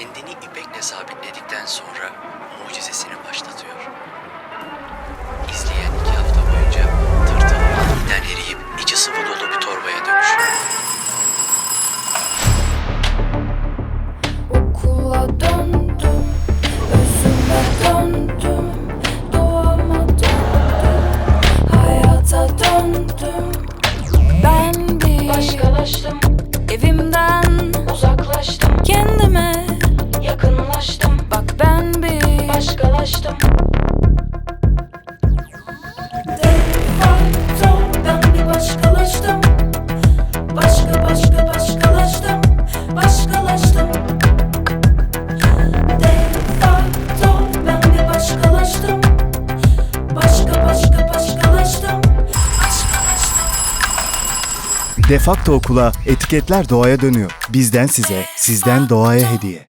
kendini ipekle sabitledikten sonra mucizesini başlatıyor. İzleyen iki hafta boyunca tırtıl aniden eriyip içi sıvı dolu bir torbaya dönüşüyor. Okula döndüm, özüme döndüm, doğama döndüm, hayata döndüm. Ben bir Başkalaştım, Defakto okula etiketler doğaya dönüyor. Bizden size, sizden doğaya hediye.